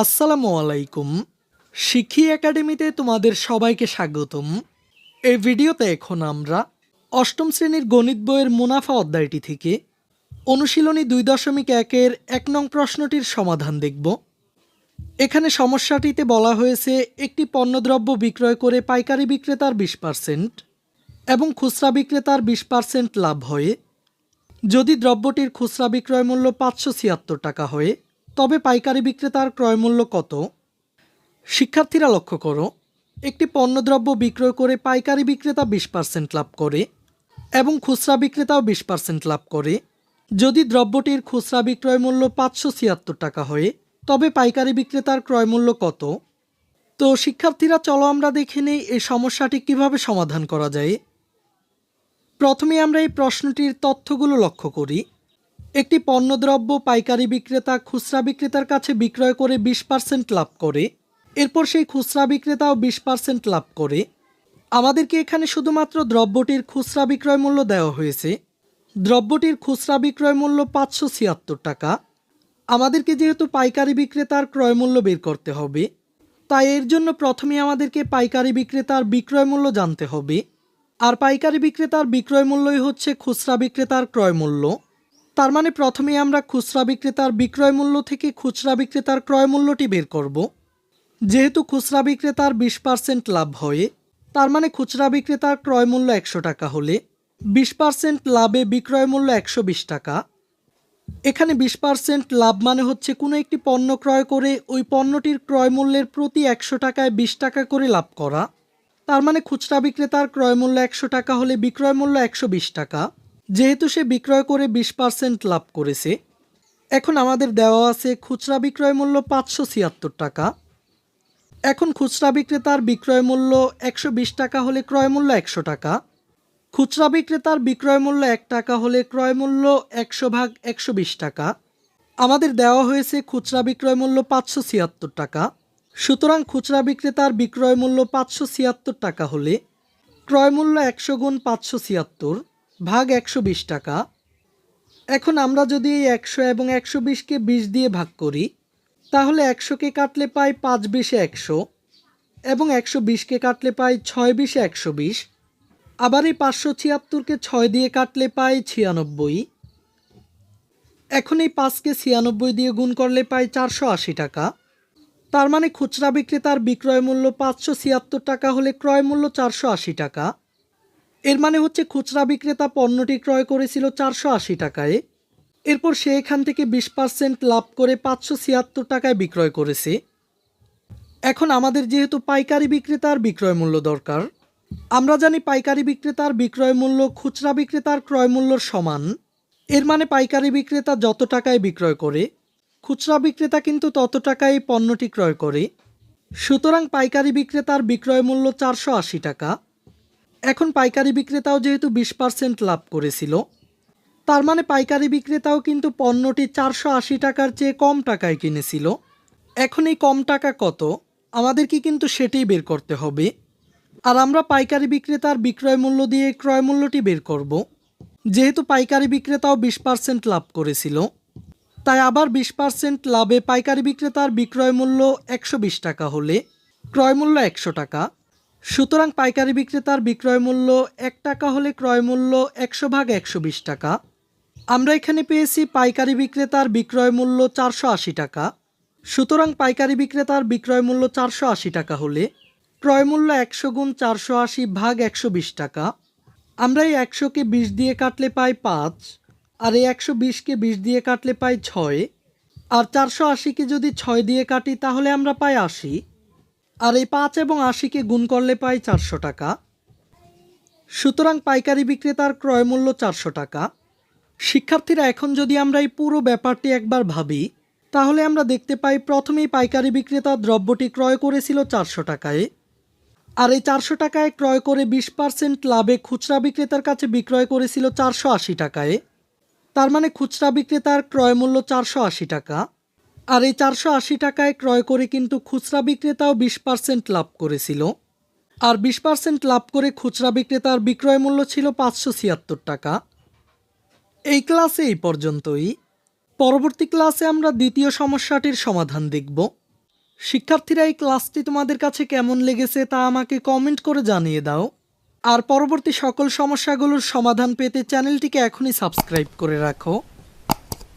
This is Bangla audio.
আসসালামু আলাইকুম। শিক্ষি একাডেমিতে তোমাদের সবাইকে স্বাগতম। এই ভিডিওতে এখন আমরা অষ্টম শ্রেণির গণিত বইয়ের মুনাফা অধ্যায়টি থেকে অনুশীলনী দুই দশমিক একের এক নং প্রশ্নটির সমাধান দেখব। এখানে সমস্যাটিতে বলা হয়েছে, একটি পণ্যদ্রব্য বিক্রয় করে পাইকারি বিক্রেতার বিশ পার্সেন্ট এবং খুচরা বিক্রেতার বিশ পার্সেন্ট লাভ হয়। যদি দ্রব্যটির খুচরা বিক্রয় মূল্য পাঁচশো ছিয়াত্তর টাকা হয় তবে পাইকারি বিক্রেতার ক্রয় মূল্য কত? শিক্ষার্থীরা লক্ষ্য করো, একটি পণ্যদ্রব্য বিক্রয় করে পাইকারি বিক্রেতা বিশ পার্সেন্ট লাভ করে এবং খুচরা বিক্রেতাও বিশ পার্সেন্ট লাভ করে। যদি দ্রব্যটির খুচরা বিক্রয় মূল্য পাঁচশো ছিয়াত্তর টাকা হয়, তবে পাইকারি বিক্রেতার ক্রয় মূল্য কত? তো শিক্ষার্থীরা, চলো আমরা দেখে নেই এই সমস্যাটি কীভাবে সমাধান করা যায়। প্রথমে আমরা এই প্রশ্নটির তথ্যগুলো লক্ষ্য করি। একটি পণ্যদ্রব্য পাইকারি বিক্রেতা খুচরা বিক্রেতার কাছে বিক্রয় করে বিশ পার্সেন্ট লাভ করে। এরপর সেই খুচরা বিক্রেতাও বিশ পার্সেন্ট লাভ করে। আমাদেরকে এখানে শুধুমাত্র দ্রব্যটির খুচরা বিক্রয় মূল্য দেওয়া হয়েছে। দ্রব্যটির খুচরা বিক্রয় মূল্য পাঁচশো ছিয়াত্তর টাকা। আমাদেরকে যেহেতু পাইকারি বিক্রেতার ক্রয় মূল্য বের করতে হবে, তাই এর জন্য প্রথমে আমাদেরকে পাইকারি বিক্রেতার বিক্রয় মূল্য জানতে হবে। আর পাইকারি বিক্রেতার বিক্রয় মূল্যই হচ্ছে খুচরা বিক্রেতার ক্রয় মূল্য। তার মানে প্রথমে আমরা খুচরা বিক্রেতার বিক্রয় মূল্য থেকে খুচরা বিক্রেতার ক্রয় মূল্যটি বের করব। যেহেতু খুচরা বিক্রেতার বিশ পার্সেন্ট লাভ হয়, তার মানে খুচরা বিক্রেতার ক্রয় মূল্য একশো টাকা হলে বিশ পার্সেন্ট লাভে বিক্রয় মূল্য একশো বিশ টাকা। এখানে বিশ পার্সেন্ট লাভ মানে হচ্ছে কোনো একটি পণ্য ক্রয় করে ওই পণ্যটির ক্রয় মূল্যের প্রতি একশো টাকায় বিশ টাকা করে লাভ করা। তার মানে খুচরা বিক্রেতার ক্রয় মূল্য একশো টাকা হলে বিক্রয় মূল্য একশো বিশ টাকা। যেহেতু সে বিক্রয় করে বিশ পার্সেন্ট লাভ করেছে, এখন আমাদের দেওয়া আছে খুচরা বিক্রয় মূল্য পাঁচশো ছিয়াত্তর টাকা। এখন খুচরা বিক্রেতার বিক্রয় মূল্য একশো বিশ টাকা হলে ক্রয় মূল্য একশো টাকা। খুচরা বিক্রেতার বিক্রয় মূল্য এক টাকা হলে ক্রয় মূল্য একশো ভাগ একশো বিশ টাকা। আমাদের দেওয়া হয়েছে খুচরা বিক্রয় মূল্য পাঁচশো ছিয়াত্তর টাকা। সুতরাং খুচরা বিক্রেতার বিক্রয় মূল্য পাঁচশো ছিয়াত্তর টাকা হলে ক্রয় মূল্য একশো গুণ পাঁচশো ছিয়াত্তর। ভাগ একশো বিশ টাকা। এখন আমরা যদি এই একশো এবং একশো বিশকে বিশ দিয়ে ভাগ করি, তাহলে একশোকে কাটলে পাই পাঁচ বিশে একশো এবং একশো বিশকে কাটলে পাই ছয় বিশে একশো বিশ। আবার এই পাঁচশো ছিয়াত্তরকে ছয় দিয়ে কাটলে পাই ছিয়ানব্বই। এখন এই পাঁচকে ছিয়ানব্বই দিয়ে গুণ করলে পাই চারশো আশি টাকা। তার মানে খুচরা বিক্রেতার বিক্রয় মূল্য পাঁচশো ছিয়াত্তর টাকা হলে ক্রয় মূল্য চারশো আশি টাকা। এর মানে হচ্ছে খুচরা বিক্রেতা পণ্যটি ক্রয় করেছিল চারশো আশি টাকায়। এরপর সে এখান থেকে বিশ পার্সেন্ট লাভ করে পাঁচশো ছিয়াত্তর টাকায় বিক্রয় করেছে। এখন আমাদের যেহেতু পাইকারি বিক্রেতার বিক্রয় মূল্য দরকার, আমরা জানি পাইকারি বিক্রেতার বিক্রয় মূল্য খুচরা বিক্রেতার ক্রয় মূল্যর সমান। এর মানে পাইকারি বিক্রেতা যত টাকায় বিক্রয় করে, খুচরা বিক্রেতা কিন্তু তত টাকায় পণ্যটি ক্রয় করে। সুতরাং পাইকারি বিক্রেতার বিক্রয় মূল্য চারশো আশি টাকা। এখন পাইকারি বিক্রেতাও যেহেতু বিশ পার্সেন্ট লাভ করেছিল, তার মানে পাইকারি বিক্রেতাও কিন্তু পণ্যটি চারশো আশি টাকার চেয়ে কম টাকায় কিনেছিল। এখন এই কম টাকা কত? আমাদেরকে কিন্তু সেটাই বের করতে হবে। আর আমরা পাইকারি বিক্রেতার বিক্রয় মূল্য দিয়ে ক্রয় মূল্যটি বের করব। যেহেতু পাইকারি বিক্রেতাও বিশ পার্সেন্ট লাভ করেছিল, তাই আবার বিশ পার্সেন্ট লাভে পাইকারি বিক্রেতার বিক্রয় মূল্য একশো বিশ টাকা হলে, ক্রয় মূল্য একশো টাকা। সুতরাং পাইকারি বিক্রেতার বিক্রয় মূল্য এক টাকা হলে ক্রয় মূল্য একশো ভাগ একশো বিশ টাকা। আমরা এখানে পেয়েছি পাইকারি বিক্রেতার বিক্রয় মূল্য চারশো আশি টাকা। সুতরাং পাইকারি বিক্রেতার বিক্রয় মূল্য চারশো আশি টাকা হলে ক্রয় মূল্য একশো গুণ চারশো আশি ভাগ একশো বিশ টাকা। আমরা এই একশোকে বিশ দিয়ে কাটলে পাই পাঁচ, আর এই একশো বিশকে বিশ দিয়ে কাটলে পাই ছয়, আর চারশো আশিকে যদি ছয় দিয়ে কাটি তাহলে আমরা পাই আশি। আর এই পাঁচ এবং আশিকে গুণ করলে পাই চারশো টাকা। সুতরাং পাইকারি বিক্রেতার ক্রয় মূল্য চারশো টাকা। শিক্ষার্থীরা, এখন যদি আমরা এই পুরো ব্যাপারটি একবার ভাবি, তাহলে আমরা দেখতে পাই প্রথমেই পাইকারি বিক্রেতা দ্রব্যটি ক্রয় করেছিল চারশো টাকায়। আর এই চারশো টাকায় ক্রয় করে বিশ পার্সেন্ট লাভে খুচরা বিক্রেতার কাছে বিক্রয় করেছিল চারশো আশি টাকায়। তার মানে খুচরা বিক্রেতার ক্রয় মূল্য চারশো আশি টাকা। আর এই চারশো আশি টাকায় ক্রয় করে কিন্তু খুচরা বিক্রেতাও বিশ পার্সেন্ট লাভ করেছিল। আর বিশ পার্সেন্ট লাভ করে খুচরা বিক্রেতার বিক্রয় মূল্য ছিল পাঁচশো ছিয়াত্তর টাকা। এই ক্লাসে এই পর্যন্তই। পরবর্তী ক্লাসে আমরা দ্বিতীয় সমস্যাটির সমাধান দেখব। শিক্ষার্থীরা এই ক্লাসটি তোমাদের কাছে কেমন লেগেছে তা আমাকে কমেন্ট করে জানিয়ে দাও। আর পরবর্তী সকল সমস্যাগুলোর সমাধান পেতে চ্যানেলটিকে এখনই সাবস্ক্রাইব করে রাখো।